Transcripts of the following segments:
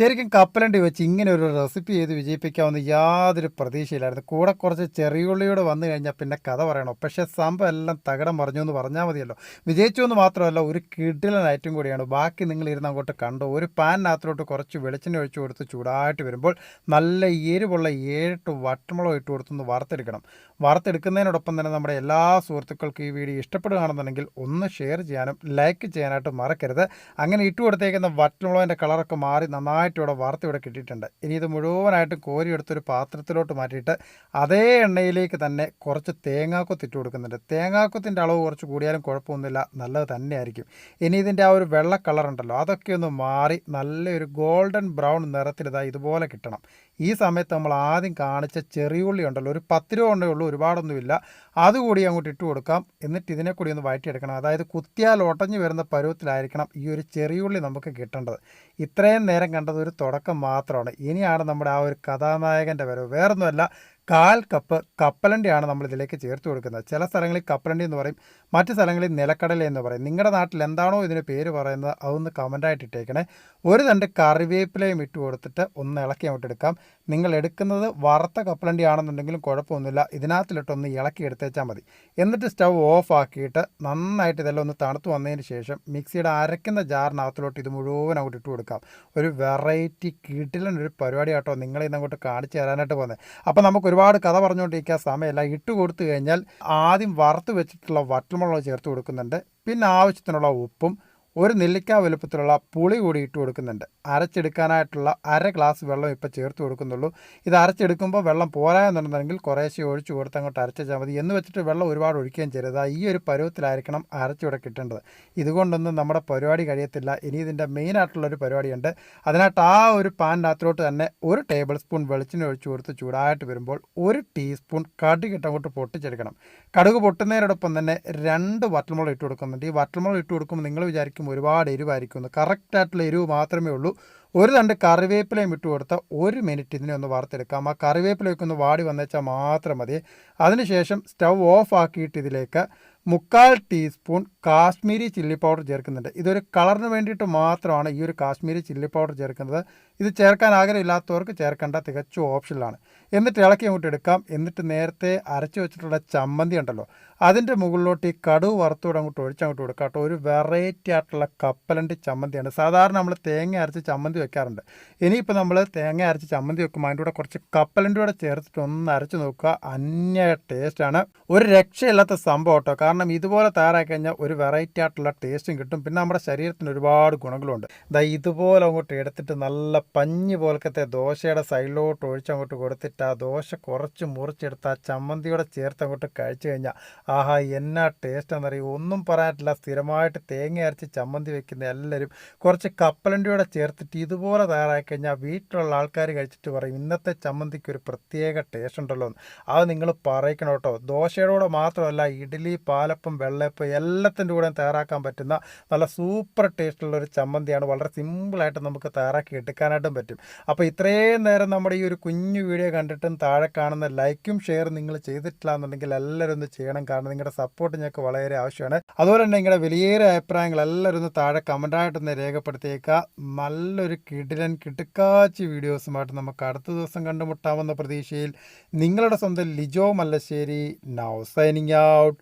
ശരിക്കും കപ്പലണ്ടി വെച്ച് ഇങ്ങനെ ഒരു റെസിപ്പി ചെയ്ത് വിജയിപ്പിക്കാമെന്ന് യാതൊരു പ്രതീക്ഷയില്ലായിരുന്നു. കൂടെ കുറച്ച് ചെറിയുള്ളിയോട് വന്നു കഴിഞ്ഞാൽ പിന്നെ കഥ പറയണോ? പക്ഷേ സംഭവം എല്ലാം തകടം മറിഞ്ഞു എന്ന് പറഞ്ഞാൽ മതിയല്ലോ. വിജയിച്ചു എന്ന് മാത്രമല്ല ഒരു കിടിലൻ ഐറ്റം കൂടിയാണ്. ബാക്കി നിങ്ങൾ ഇരുന്ന് അങ്ങോട്ട് കണ്ടു? ഒരു പാനിനകത്തോട്ട് കുറച്ച് വെളിച്ചെണ്ണ ഒഴിച്ചു കൊടുത്ത് ചൂടായിട്ട് വരുമ്പോൾ നല്ല എരിവുള്ള ഏഴെട്ട് വട്ടമുളക് ഇട്ട് കൊടുത്തൊന്ന് വറുത്തെടുക്കണം. വറുത്തെടുക്കുന്നതിനോടൊപ്പം തന്നെ നമ്മുടെ എല്ലാ സുഹൃത്തുക്കൾക്കും ഈ വീഡിയോ ഇഷ്ടപ്പെടുകയാണെന്നുണ്ടെങ്കിൽ ഒന്ന് ഷെയർ ചെയ്യാനും ലൈക്ക് ചെയ്യാനായിട്ട് മറക്കരുത്. അങ്ങനെ ഇട്ട് കൊടുത്തേക്കുന്ന വട്ടമുളകിന്റെ കളറൊക്കെ മാറി നന്നായിട്ട് ഇവിടെ വാർത്ത ഇവിടെ കിട്ടിയിട്ടുണ്ട്. ഇനി ഇത് മുഴുവനായിട്ട് കോരിയെടുത്തൊരു പാത്രത്തിലോട്ട് മാറ്റിയിട്ട് അതേ എണ്ണയിലേക്ക് തന്നെ കുറച്ച് തേങ്ങാക്കൊത്ത് ഇട്ട് കൊടുക്കുന്നുണ്ട്. തേങ്ങാക്കൊത്തിന്റെ അളവ് കുറച്ച് കൂടിയാലും കുഴപ്പമൊന്നുമില്ല നല്ലത് തന്നെയായിരിക്കും. ഇനി ഇതിന്റെ ആ ഒരു വെള്ള കളർ ഉണ്ടല്ലോ അതൊക്കെ ഒന്ന് മാറി നല്ലൊരു ഗോൾഡൻ ബ്രൗൺ നിറത്തിലിതാ ഇതുപോലെ കിട്ടണം. ഈ സമയത്ത് നമ്മൾ ആദ്യം കാണിച്ച ചെറിയുള്ളി ഉണ്ടല്ലോ ഒരു പത്ത് രൂപ ഉണ്ടേ ഉള്ളൂ ഒരുപാടൊന്നുമില്ല. അതുകൂടി അങ്ങോട്ട് ഇട്ട് കൊടുക്കാം. എന്നിട്ട് ഇതിനെ കൂടി ഒന്ന് വഴറ്റിയെടുക്കണം. അതായത് കുത്തിയാൽ ഒട്ടഞ്ഞു വരുന്ന പരുവത്തിലായിരിക്കണം ഈ ഒരു ചെറിയുള്ളി നമുക്ക് കിട്ടേണ്ടത്. ഇത്രയും നേരം കണ്ടത് ഒരു തുടക്കം മാത്രമാണ്. ഇനിയാണ് നമ്മുടെ ആ ഒരു കഥാനായകന്റെ വരവ്. വേറൊന്നുമല്ല കാൽ കപ്പ് കപ്പലണ്ടിയാണ് നമ്മൾ ഇതിലേക്ക് ചേർത്ത് കൊടുക്കുന്നത്. ചില സ്ഥലങ്ങളിൽ കപ്പലണ്ടി എന്ന് പറയും മറ്റു സ്ഥലങ്ങളിൽ നിലക്കടല എന്ന് പറയും. നിങ്ങളുടെ നാട്ടിൽ എന്താണോ ഇതിന് പേര് പറയുന്നത് അതൊന്ന് കമന്റായിട്ട് ഇട്ടേക്കണേ. ഒരു തണ്ട് കറിവേപ്പിലയും ഇട്ട് കൊടുത്തിട്ട് ഒന്ന് ഇളക്കി അങ്ങോട്ട് എടുക്കാം. നിങ്ങൾ എടുക്കുന്നത് വറുത്ത കപ്പലണ്ടി ആണെന്നുണ്ടെങ്കിലും കുഴപ്പമൊന്നുമില്ല. ഇതിനകത്തിലിട്ടൊന്ന് ഇളക്കി എടുത്തേച്ചാൽ മതി. എന്നിട്ട് സ്റ്റൗ ഓഫ് ആക്കിയിട്ട് നന്നായിട്ട് ഇതെല്ലാം ഒന്ന് തണുത്ത് വന്നതിന് ശേഷം മിക്സിയുടെ അരയ്ക്കുന്ന ജാറിനകത്തിലോട്ട് ഇത് മുഴുവൻ അങ്ങോട്ട് ഇട്ട് കൊടുക്കാം. ഒരു വെറൈറ്റി കിട്ടിലൊരു പരിപാടി കേട്ടോ നിങ്ങളിന്ന് അങ്ങോട്ട് കാണിച്ചു തരാനായിട്ട് പോകുന്നത്. അപ്പോൾ നമുക്ക് ഒരുപാട് കഥ പറഞ്ഞുകൊണ്ടിരിക്കാൻ സമയമല്ല. ഇട്ട് കൊടുത്തു കഴിഞ്ഞാൽ ആദ്യം വറുത്ത് വെച്ചിട്ടുള്ള വറ്റൽമുളക് ചേർത്ത് കൊടുക്കുന്നുണ്ട്. പിന്നെ ആവശ്യത്തിനുള്ള ഉപ്പും ഒരു നെല്ലിക്ക വലുപ്പത്തിലുള്ള പുളി കൂടി ഇട്ട് കൊടുക്കുന്നുണ്ട്. അരച്ചെടുക്കാനായിട്ടുള്ള അര ഗ്ലാസ് വെള്ളം ഇപ്പോൾ ചേർത്ത് കൊടുക്കുന്നുള്ളൂ. ഇത് അരച്ചെടുക്കുമ്പോൾ വെള്ളം പോരായെന്നുണ്ടെങ്കിൽ കുറേശ്ശെ ഒഴിച്ച് കൊടുത്ത് അങ്ങോട്ട് അരച്ചാൽ മതി. എന്ന് വെച്ചിട്ട് വെള്ളം ഒരുപാട് ഒഴിക്കുകയും ചെയ്യരുത്. ഈ ഒരു പരുവത്തിലായിരിക്കണം അരച്ചിവിടെ കിട്ടേണ്ടത്. ഇതുകൊണ്ടൊന്നും നമ്മുടെ പരിപാടി കഴിയത്തില്ല. ഇനി ഇതിന്റെ മെയിനായിട്ടുള്ളൊരു പരിപാടിയുണ്ട്. അതിനായിട്ട് ആ ഒരു പാനിനകത്തിലോട്ട് തന്നെ ഒരു ടേബിൾ സ്പൂൺ വെളിച്ചെണ്ണ ഒഴിച്ച് കൊടുത്ത് ചൂടായിട്ട് വരുമ്പോൾ ഒരു ടീസ്പൂൺ കടുക് അങ്ങോട്ട് പൊട്ടിച്ചെടുക്കണം. കടുക് പൊട്ടുന്നതിനോടൊപ്പം തന്നെ രണ്ട് വറ്റൽമുളക് ഇട്ട് കൊടുക്കുന്നുണ്ട്. ഈ വറ്റൽമുളക് ഇട്ട് കൊടുക്കുമ്പോൾ നിങ്ങൾ വിചാരിക്കും ഒരുപാട് എരിവായിരിക്കും. കറക്റ്റായിട്ടുള്ള എരിവ് മാത്രമേ ഉള്ളൂ. ഒരു തണ്ട് കറിവേപ്പിലയും ഇട്ട് കൊടുത്താൽ ഒരു മിനിറ്റ് ഇതിനെ ഒന്ന് വറുത്തെടുക്കാം. ആ കറിവേപ്പിലയൊക്കെ ഒന്ന് വാടി വന്നേച്ചാൽ മാത്രം മതി. അതിനുശേഷം സ്റ്റൗ ഓഫ് ആക്കിയിട്ട് ഇതിലേക്ക് മുക്കാൽ ടീസ്പൂൺ കാശ്മീരി ചില്ലി പൗഡർ ചേർക്കുന്നുണ്ട്. ഇതൊരു കളറിന് വേണ്ടിയിട്ട് മാത്രമാണ് ഈ ഒരു കാശ്മീരി ചില്ലി പൗഡർ ചേർക്കുന്നത്. ഇത് ചേർക്കാൻ ആഗ്രഹമില്ലാത്തവർക്ക് ചേർക്കേണ്ട തികച്ചും ഓപ്ഷനിലാണ്. എന്നിട്ട് ഇളക്കി അങ്ങോട്ട് എടുക്കാം. എന്നിട്ട് നേരത്തെ അരച്ച് വെച്ചിട്ടുള്ള ചമ്മന്തി ഉണ്ടല്ലോ അതിന്റെ മുകളിലോട്ട് ഈ കടുവ് വറുത്തോടെ അങ്ങോട്ട് ഒഴിച്ചങ്ങോട്ട് കൊടുക്കാം കേട്ടോ. ഒരു വെറൈറ്റി ആയിട്ടുള്ള കപ്പലണ്ടി ചമ്മന്തിയാണ്. സാധാരണ നമ്മൾ തേങ്ങ അരച്ച് ചമ്മന്തി വെക്കാറുണ്ട്. ഇനിയിപ്പോൾ നമ്മൾ തേങ്ങ അരച്ച് ചമ്മന്തി വെക്കുമ്പോൾ അതിന്റെ കൂടെ കുറച്ച് കപ്പലണ്ടി കൂടെ ചേർത്തിട്ട് ഒന്ന് അരച്ച് നോക്കുക. അന്യ ടേസ്റ്റാണ് ഒരു രക്ഷയില്ലാത്ത സംഭവം കേട്ടോ. കാരണം ഇതുപോലെ തയ്യാറാക്കി കഴിഞ്ഞാൽ ഒരു വെറൈറ്റി ആയിട്ടുള്ള ടേസ്റ്റും കിട്ടും. പിന്നെ നമ്മുടെ ശരീരത്തിന് ഒരുപാട് ഗുണങ്ങളുണ്ട്. ദാ ഇതുപോലെ അങ്ങോട്ട് എടുത്തിട്ട് നല്ല പഞ്ഞ് പോലത്തെ ദോശയുടെ സൈഡിലോട്ട് ഒഴിച്ചങ്ങോട്ട് കൊടുത്തിട്ട് ആ ദോശ കുറച്ച് മുറിച്ചെടുത്ത് ആ ചമ്മന്തിയോടെ ചേർത്ത് അങ്ങോട്ട് കഴിച്ചു കഴിഞ്ഞാൽ ആഹാ എന്നാ ടേസ്റ്റ് എന്നറിയും? ഒന്നും പറയാനില്ല സ്ഥിരമായിട്ട് തേങ്ങ അരച്ച് ചമ്മന്തി വെക്കുന്ന എല്ലാവരും കുറച്ച് കപ്പലണ്ടിയോടെ ചേർത്തിട്ട് ഇതുപോലെ തയ്യാറാക്കി കഴിഞ്ഞാൽ വീട്ടിലുള്ള ആൾക്കാർ കഴിച്ചിട്ട് പറയും ഇന്നത്തെ ചമ്മന്തിക്ക് ഒരു പ്രത്യേക ടേസ്റ്റ് ഉണ്ടല്ലോ അത് നിങ്ങൾ പറയിക്കണം കേട്ടോ. ദോശയുടെ മാത്രമല്ല ഇഡ്ഡലി പാലപ്പം വെള്ളയപ്പം എല്ലാത്തിന്റെ കൂടെ തയ്യാറാക്കാൻ പറ്റുന്ന നല്ല സൂപ്പർ ടേസ്റ്റുള്ള ഒരു ചമ്മന്തിയാണ്. വളരെ സിമ്പിളായിട്ട് നമുക്ക് തയ്യാറാക്കി എടുക്കാനായിട്ടും പറ്റും. അപ്പോൾ ഇത്രയും നേരം നമ്മുടെ ഈ ഒരു കുഞ്ഞു വീഡിയോ കണ്ടിട്ടും താഴെ കാണുന്ന ലൈക്കും ഷെയർ നിങ്ങൾ ചെയ്തിട്ടില്ല എന്നുണ്ടെങ്കിൽ എല്ലാവരും ഒന്ന് ചെയ്യണം. കാരണം നിങ്ങളുടെ സപ്പോർട്ട് ഞങ്ങൾക്ക് വളരെ ആവശ്യമാണ്. അതുപോലെ തന്നെ നിങ്ങളുടെ വലിയൊരു അഭിപ്രായങ്ങൾ എല്ലാവരും ഒന്ന് താഴെ കമന്റായിട്ടൊന്ന് രേഖപ്പെടുത്തിയേക്കുക. നല്ലൊരു കിടിലൻ കിടുക്കാച്ചി വീഡിയോസുമായിട്ട് നമുക്ക് അടുത്ത ദിവസം കണ്ടുമുട്ടാമെന്ന പ്രതീക്ഷയിൽ നിങ്ങളുടെ സ്വന്തം Lijo Mallassery now signing out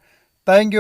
thank